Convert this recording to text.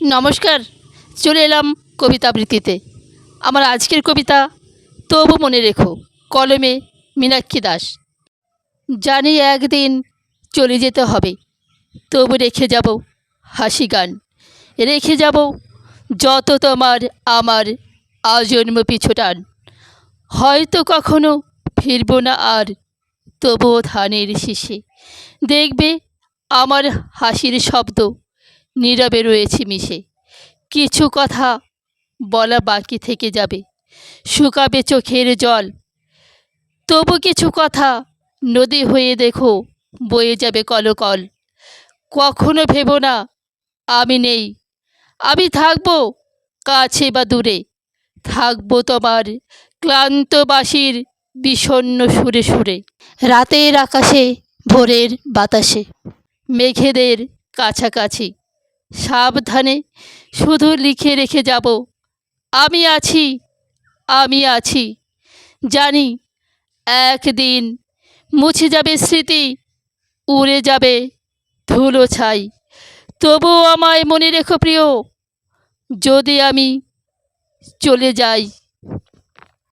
নমস্কার, চলে এলাম কবিতা আবৃত্তিতে। আমার আজকের কবিতা, তবু মনে রেখো, কলমে মীনাক্ষী দাস। জানি একদিন চলে যেতে হবে, তবু রেখে যাব হাসি গান। রেখে যাব যত তোমার আমার আজন্ম পিছুটান হয়তো কখনো ফিরব না আর, তবুও ধানের শীষে। দেখবে আমার হাসির শব্দ নীরবে রয়েছে মিশে। কিছু কথা বলা বাকি থেকে যাবে। শুকাবে চোখের জল। তবু কিছু কথা নদী হয়ে দেখো, বয়ে যাবে কলকল। কখনো ভেবো না, আমি নেই। আমি থাকব কাছে বা দূরে। থাকব তোমার ক্লান্তবাসীর বিষণ্ণ সুরে সুরে। রাতের আকাশে, ভোরের বাতাসে। মেঘেদের কাছাকাছি। সাবধানে শুধু লিখে রেখে যাব। আমি আছি আমি আছি। জানি, একদিন মুছে যাবে স্মৃতি, উড়ে যাবে ধুলো ছাই। তবুও আমায় মনে রেখো প্রিয়, যদি আমি চলে যাই।